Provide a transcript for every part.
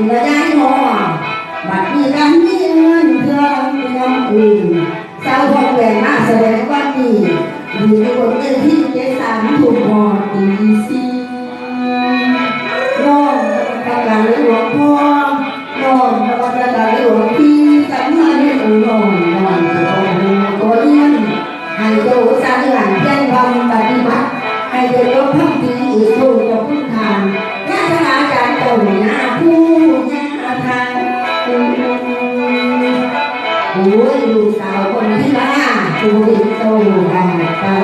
นว่าได้หนอบัดนี้กันนินเพื่อเป็นน้ำอื่นสาวทองแหวนมาแสดงว่าดีอยู่ในบทเต็มที่เจสามถูกบอดีซีน้องกำลังหลวงพ่อน้องกำลังหลวงพี่สำคัญในองค์น้องนอนก็เลี้ยงให้โตสร้างหลังแจ้งความปฏิบัติให้เจ้าพักดีอีกทุก โอ้ยดูสาวคนที่บ้านดูอีกตัวกันไป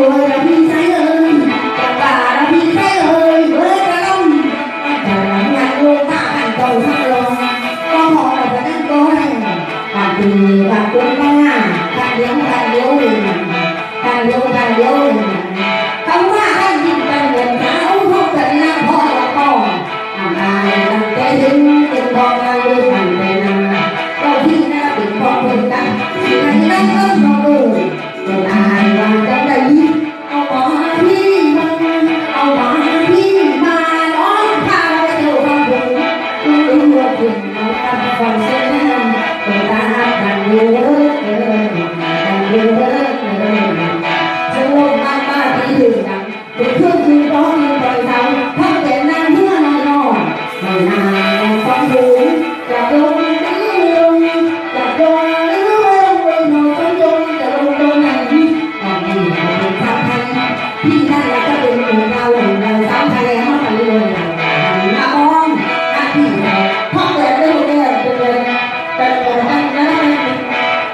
Oh,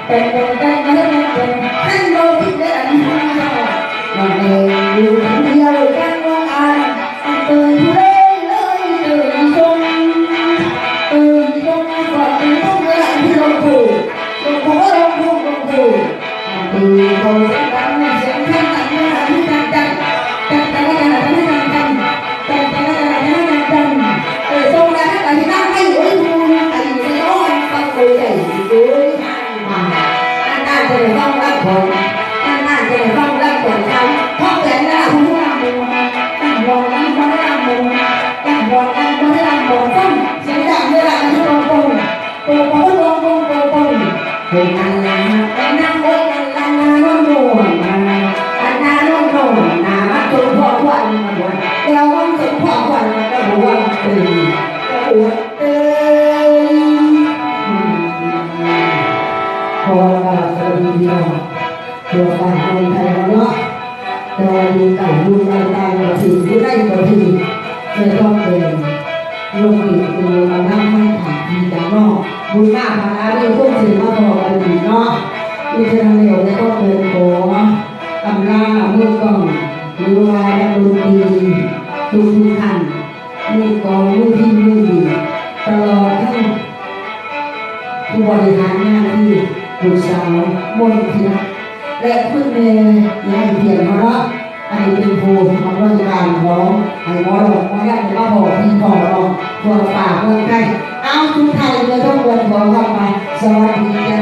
Thank you. แต่ว่าอยู่ไก่อยู่ในตายกับสิ่งที่ได้กับที่เลยต้องเป็นลงอีกดูมันนั่งไม่ขาดดีจากนอกบุญมากมาแล้วนี่พวกสิ่งมาบอกกันดีเนาะอิสราเอลเนี่ยต้องเป็นโกกำลังมือกล้องหรือว่าดนตรีทุกทุกท่านมือกองมือที่มือดีตลอดทั้งผู้บริหารหน้าที่บุตรสาวมนทิยา และคุณเมย์ยายเพียรมาละอันนี้เป็นครูของราชการของไอ้หมอหลอกหมอยักษ์มาบอกพี่พ่อเราตัวฝากเมืองไทยเอาทุกไทยเลยต้องวนขอเข้าไปสวัสดีจ้า